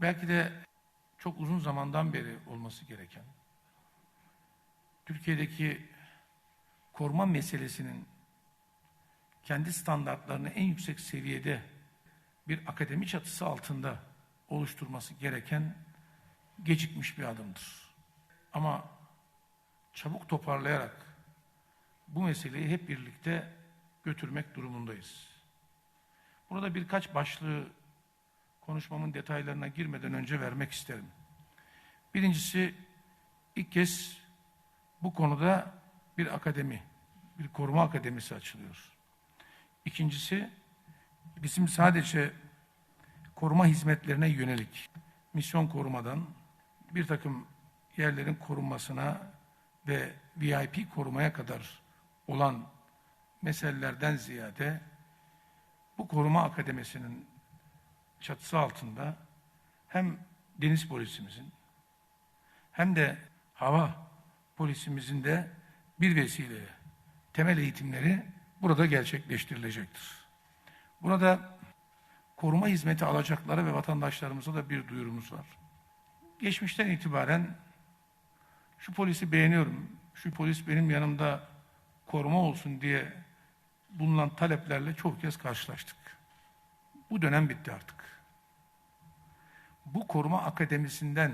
belki de çok uzun zamandan beri olması gereken Türkiye'deki koruma meselesinin kendi standartlarını en yüksek seviyede bir akademi çatısı altında oluşturması gereken gecikmiş bir adımdır. Ama çabuk toparlayarak bu meseleyi hep birlikte götürmek durumundayız. Burada birkaç başlığı konuşmamın detaylarına girmeden önce vermek isterim. Birincisi ilk kez bu konuda bir akademi, bir koruma akademisi açılıyor. İkincisi bizim sadece koruma hizmetlerine yönelik misyon korumadan bir takım yerlerin korunmasına ve VIP korumaya kadar olan meselelerden ziyade bu koruma akademisinin çatısı altında hem deniz polisimizin hem de hava polisimizin de bir vesile temel eğitimleri burada gerçekleştirilecektir. Burada koruma hizmeti alacakları ve vatandaşlarımıza da bir duyurumuz var. Geçmişten itibaren şu polisi beğeniyorum, şu polis benim yanımda koruma olsun diye bulunan taleplerle çok kez karşılaştık. Bu dönem bitti artık. Bu koruma akademisinden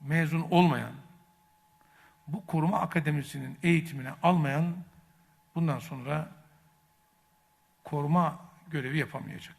mezun olmayan, bu koruma akademisinin eğitimini almayan bundan sonra koruma görevi yapamayacak.